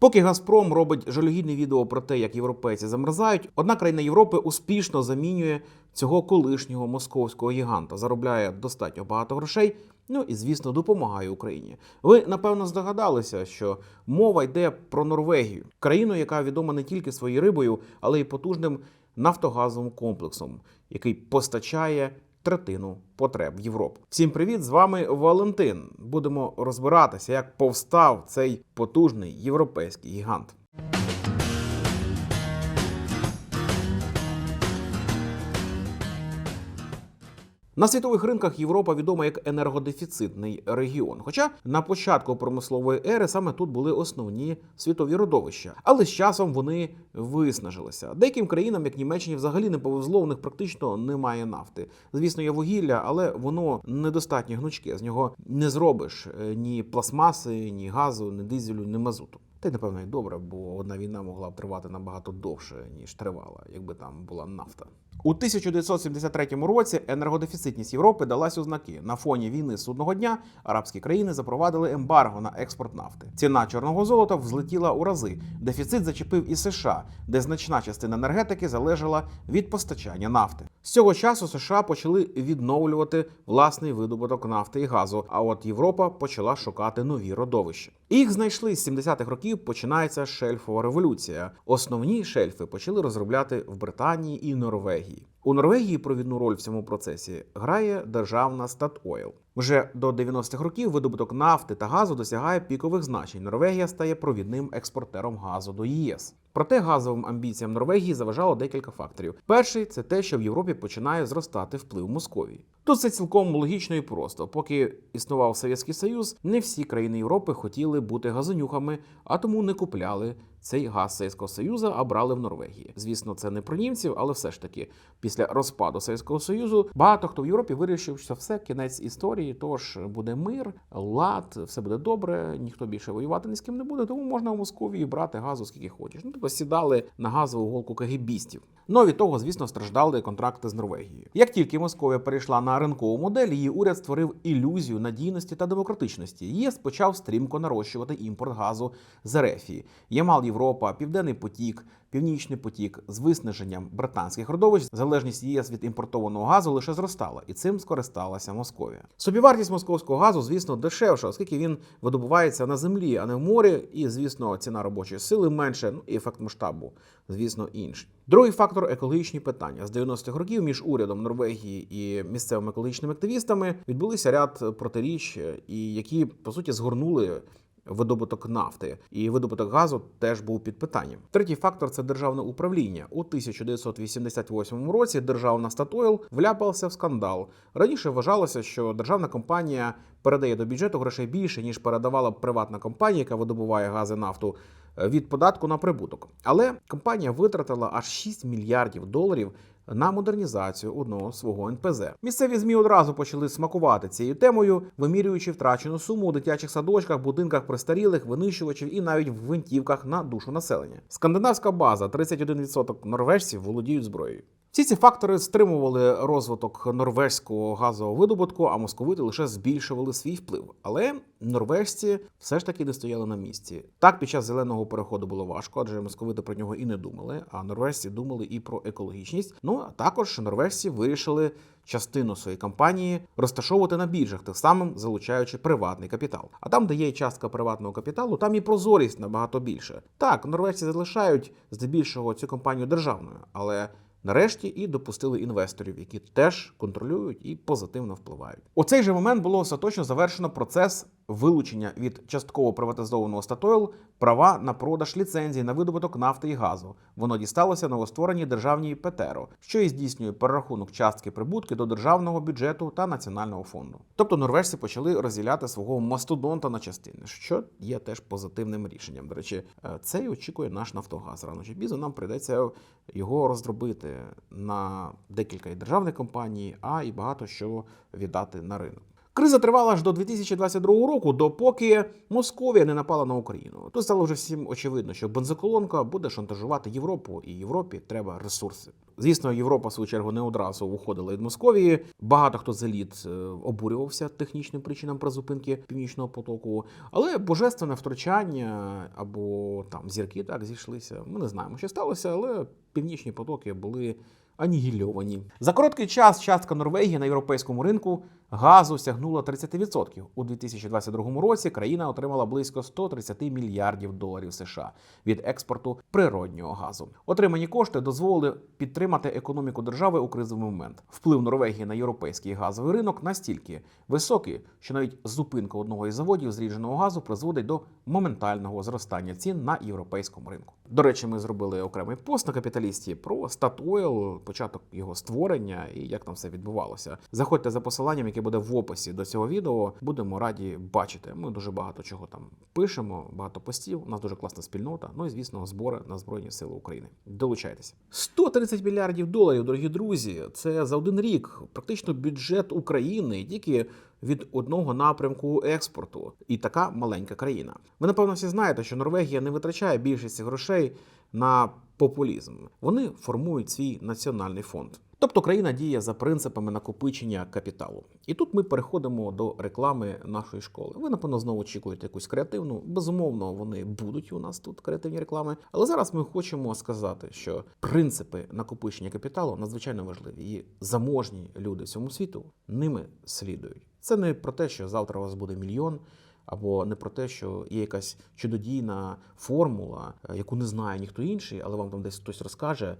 Поки Газпром робить жалюгідне відео про те, як європейці замерзають, одна країна Європи успішно замінює цього колишнього московського гіганта, заробляє достатньо багато грошей. Ну і звісно допомагає Україні. Ви напевно здогадалися, що мова йде про Норвегію, країну, яка відома не тільки своєю рибою, але й потужним нафтогазовим комплексом, який постачає третину потреб Європи. Всім привіт! З вами Валентин. Будемо розбиратися, як повстав цей потужний європейський гігант. На світових ринках Європа відома як енергодефіцитний регіон. Хоча на початку промислової ери саме тут були основні світові родовища, але з часом вони виснажилися. Деяким країнам, як Німеччині, взагалі не повезло, у них практично немає нафти. Звісно, є вугілля, але воно недостатньо гнучке. З нього не зробиш е, ні пластмаси, ні газу, ні дизелю, ні мазуту. Та й напевно і добре, бо одна війна могла б тривати набагато довше ніж тривала, якби там була нафта. У 1973 році енергодефіцитність Європи далась у знаки. На фоні війни судного дня арабські країни запровадили ембарго на експорт нафти. Ціна чорного золота взлетіла у рази. Дефіцит зачепив і США, де значна частина енергетики залежала від постачання нафти. З цього часу США почали відновлювати власний видобуток нафти і газу. А от Європа почала шукати нові родовища. Їх знайшли з 70-х років. Починається шельфова революція. Основні шельфи почали розробляти в Британії і Норвегії. У Норвегії провідну роль в цьому процесі грає державна Статойл. Вже до 90-х років видобуток нафти та газу досягає пікових значень. Норвегія стає провідним експортером газу до ЄС. Проте газовим амбіціям Норвегії заважало декілька факторів. Перший це те, що в Європі починає зростати вплив Московії. Тут це цілком логічно і просто. Поки існував Совєтський Союз, не всі країни Європи хотіли бути газонюхами, а тому не купляли цей газ Совєтського Союзу, а брали в Норвегії. Звісно, це не про німців, але все ж таки, після розпаду Совєтського Союзу багато хто в Європі вирішив, що все кінець історії. Тож буде мир, лад, все буде добре, ніхто більше воювати ні з ким не буде. Тому можна в Московії брати газу скільки хочеш. Ну тобто сідали на газову голку кагібістів. Ну від того, звісно, страждали контракти з Норвегією. Як тільки Московія перейшла на ринкову модель, її уряд створив ілюзію надійності та демократичності. ЄС почав стрімко нарощувати імпорт газу з Ерефії. Ямал Європа, Південний потік, Північний потік з виснаженням британських родовищ залежність ЄС від імпортованого газу лише зростала, і цим скористалася Московія. Собівартість московського газу, звісно, дешевша, оскільки він видобувається на землі, а не в морі. І, звісно, ціна робочої сили менше, ну і ефект масштабу, звісно, інший. Другий фактор екологічні питання з 90-х років між урядом Норвегії і місцевими екологічними активістами відбулися ряд протиріч, і які по суті згорнули видобуток нафти, і видобуток газу теж був під питанням. Третій фактор це державне управління. У 1988 році державна Статойл вляпалася в скандал. Раніше вважалося, що державна компанія передає до бюджету грошей більше ніж передавала приватна компанія, яка видобуває гази нафту від податку на прибуток. Але компанія витратила аж 6 мільярдів доларів на модернізацію одного свого НПЗ. Місцеві змі одразу почали смакувати цією темою, вимірюючи втрачену суму у дитячих садочках, будинках престарілих, винищувачів і навіть в гвинтівках на душу населення. Скандинавська база 31% норвежців володіють зброєю. Всі ці фактори стримували розвиток норвезького газового видобутку, а московити лише збільшували свій вплив. Але норвежці все ж таки не стояли на місці. Так, під час зеленого переходу було важко, адже московити про нього і не думали. А норвежці думали і про екологічність. Ну а також норвежці вирішили частину своєї компанії розташовувати на біржах, тим самим залучаючи приватний капітал. А там, де є частка приватного капіталу, там і прозорість набагато більше. Так, норвежці залишають здебільшого цю компанію державною, але Нарешті і допустили інвесторів, які теж контролюють і позитивно впливають. У цей же момент було остаточно завершено процес вилучення від частково приватизованого Статойл права на продаж ліцензій на видобуток нафти і газу. Воно дісталося новоствореній державній ПЕТЕРО, що і здійснює перерахунок частки прибутки до державного бюджету та національного фонду. Тобто норвежці почали розділяти свого мастодонта на частини, що є теж позитивним рішенням. До речі, е, це і очікує наш Нафтогаз. Рано чи пізно нам прийдеться його роздробити на декілька і державних компаній, а і багато що віддати на ринок. Криза тривала аж до 2022 року, допоки Московія не напала на Україну. Тут стало вже всім очевидно, що бензоколонка буде шантажувати Європу, і Європі треба ресурси. Звісно, Європа в свою чергу не одразу уходила від Московії. Багато хто з еліт е, обурювався технічним причинам призупинки північного потоку, але божественне втручання або там зірки так зійшлися. Ми не знаємо, що сталося, але північні потоки були анігільовані. За короткий час частка Норвегії на європейському ринку газу сягнула 30%. У 2022 році країна отримала близько 130 мільярдів доларів США від експорту природнього газу. Отримані кошти дозволили підтримати економіку держави у кризовий момент. Вплив Норвегії на європейський газовий ринок настільки високий, що навіть зупинка одного із заводів зрідженого газу призводить до моментального зростання цін на європейському ринку. До речі, ми зробили окремий пост на капіталісті про Статойл, початок його створення і як там все відбувалося. Заходьте за посиланням, яке буде в описі до цього відео. Будемо раді бачити. Ми дуже багато чого там пишемо, багато постів. У нас дуже класна спільнота. Ну і звісно, збори на Збройні Сили України. Долучайтеся. 130 мільярдів доларів, дорогі друзі. Це за один рік практично бюджет України тільки від одного напрямку експорту, і така маленька країна. Ви напевно всі знаєте, що Норвегія не витрачає більшість грошей на популізм. Вони формують свій національний фонд. Тобто країна діє за принципами накопичення капіталу. І тут ми переходимо до реклами нашої школи. Ви, напевно, знову очікуєте якусь креативну. Безумовно, вони будуть у нас тут креативні реклами. Але зараз ми хочемо сказати, що принципи накопичення капіталу надзвичайно важливі. І заможні люди всьому світу ними слідують. Це не про те, що завтра у вас буде мільйон. Або не про те, що є якась чудодійна формула, е, яку не знає ніхто інший, але вам там десь хтось розкаже,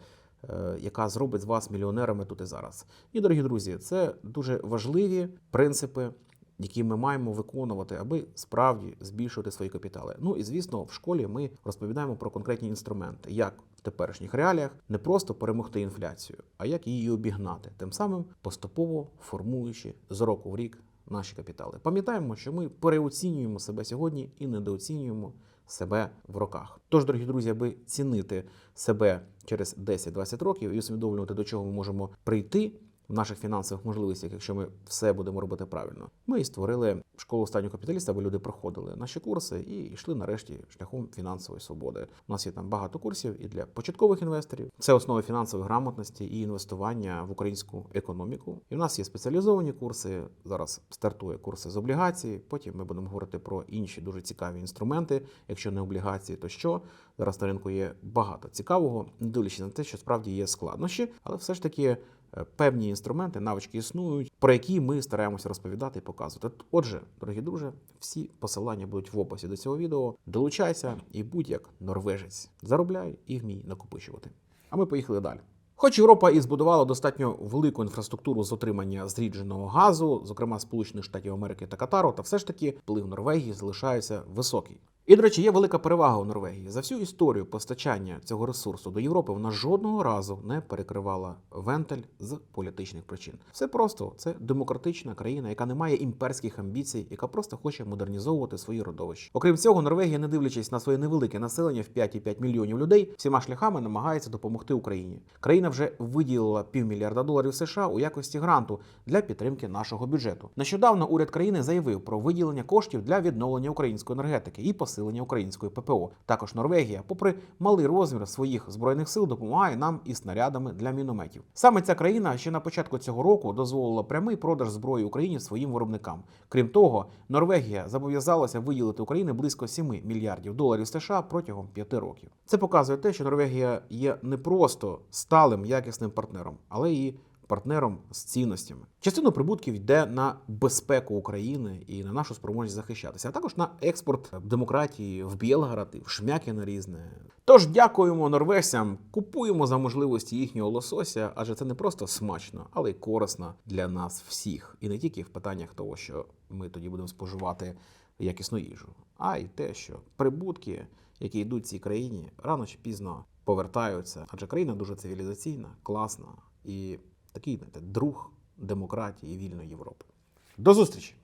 яка зробить з вас мільйонерами тут і зараз. І, дорогі друзі, це дуже важливі принципи, які ми маємо виконувати, аби справді збільшувати свої капітали. Ну і звісно, в школі ми розповідаємо про конкретні інструменти, як в теперішніх реаліях не просто перемогти інфляцію, а як її обігнати, тим самим поступово формуючи з року в рік наші капітали. Пам'ятаємо, що ми переоцінюємо себе сьогодні і недооцінюємо себе в роках. Тож, дорогі друзі, аби цінити себе через 10-20 років і усвідомлювати, до чого ми можемо прийти в наших фінансових можливостях, якщо ми все будемо робити правильно. Ми і створили школу останнього капіталіста, аби люди проходили наші курси і йшли нарешті шляхом фінансової свободи. У нас є там багато курсів і для початкових інвесторів. Це основи фінансової грамотності і інвестування в українську економіку. І в нас є спеціалізовані курси. Зараз стартує курси з облігацій. Потім ми будемо говорити про інші дуже цікаві інструменти. Якщо не облігації, то що зараз на ринку є багато цікавого, не дивлячись на те, що справді є складнощі, але все ж таки. Е, Певні інструменти, навички існують, про які ми стараємося розповідати і показувати. Отже, дорогі друзі, всі посилання будуть в описі до цього відео. Долучайся і будь як норвежець. Заробляй і вмій накопичувати. А ми поїхали далі. Хоч Європа і збудувала достатньо велику інфраструктуру з отримання зрідженого газу, зокрема Сполучених Штатів Америки та Катару, та все ж таки вплив Норвегії залишається високий. І, до речі, є велика перевага у Норвегії. За всю історію постачання цього ресурсу до Європи вона жодного разу не перекривала вентиль з політичних причин. Все просто це демократична країна, яка не має імперських амбіцій, яка просто хоче модернізовувати свої родовища. Окрім цього, Норвегія, не дивлячись на своє невелике населення в 5,5 мільйонів людей, всіма шляхами намагається допомогти Україні. Країна вже виділила півмільярда доларів США у якості гранту для підтримки нашого бюджету. Нещодавно уряд країни заявив про виділення коштів для відновлення української енергетики і посилення української ППО. Також Норвегія, попри малий розмір своїх збройних сил, допомагає нам і снарядами для мінометів. Саме ця країна ще на початку цього року дозволила прямий продаж зброї Україні своїм виробникам. Крім того, Норвегія зобов'язалася виділити Україні близько 7 мільярдів доларів США протягом 5 років. Це показує те, що Норвегія є не просто сталим якісним партнером, але і партнером з цінностями. Частину прибутків йде на безпеку України і на нашу спроможність захищатися, а також на експорт демократії в Білгород і в Шмякіне різне. Тож дякуємо норвежцям, купуємо за можливості їхнього лосося, адже це не просто смачно, але й корисно для нас всіх. І не тільки в питаннях того, що ми тоді будемо споживати якісну їжу, а й те, що прибутки, які йдуть цій країні, рано чи пізно повертаються, адже країна дуже цивілізаційна, класна і такий знаєте, друг демократії і вільної Європи. До зустрічі!